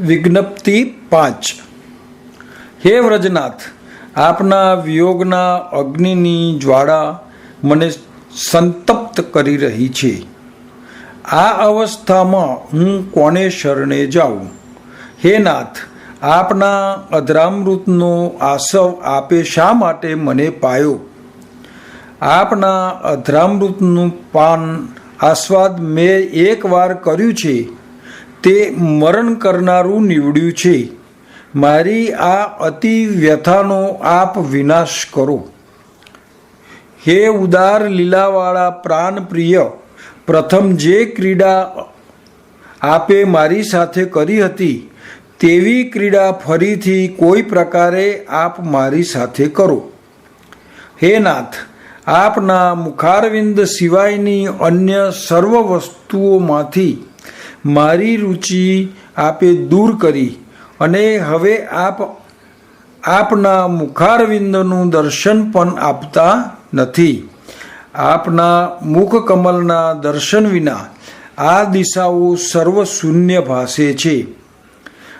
વિજ્ઞપ્તિ પાંચ. હે વ્રજનાથ, આપના વિયોગના અગ્નિની જ્વાળા મને સંતપ્ત કરી રહી છે. આ અવસ્થામાં હું કોને શરણે જાઉં? હે નાથ, આપના અધરામૃતનો આસવ આપે શા માટે મને પાયો? આપના અધરામૃતનું પાન આસ્વાદ મેં એકવાર કર્યું છે તે મરણ કરનારું નીવડ્યું છે. મારી આ અતિ વ્યથાનો આપ વિનાશ કરો. હે ઉદાર લીલાવાળા પ્રાણ પ્રિય પ્રથમ જે ક્રીડા આપે મારી સાથે કરી હતી, તેવી ક્રીડા ફરીથી કોઈ પ્રકારે આપ મારી સાથે કરો. હે નાથ, આપના મુખારવિંદ સિવાયની અન્ય સર્વ વસ્તુઓમાંથી મારી રુચિ આપે દૂર કરી અને હવે આપ આપના મુખારવિંદનું દર્શન પણ આપતા નથી. આપના મુખ કમલના દર્શન વિના આ દિશાઓ સર્વ શૂન્ય ભાસે છે.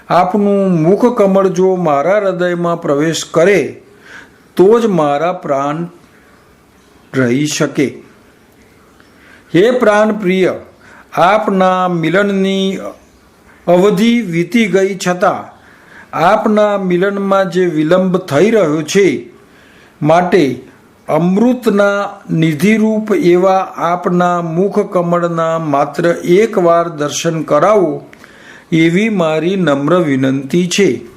આપનું મુખ કમળ જો મારા હૃદયમાં પ્રવેશ કરે, તો જ મારા પ્રાણ રહી શકે. હે પ્રાણ પ્રિય આપના મિલનની અવધિ વીતી ગઈ છતાં આપના મિલનમાં જે વિલંબ થઈ રહ્યો છે માટે અમૃતના નિધિરૂપ એવા આપના મુખ કમળના માત્ર એકવાર દર્શન કરાવો એવી મારી નમ્ર વિનંતી છે.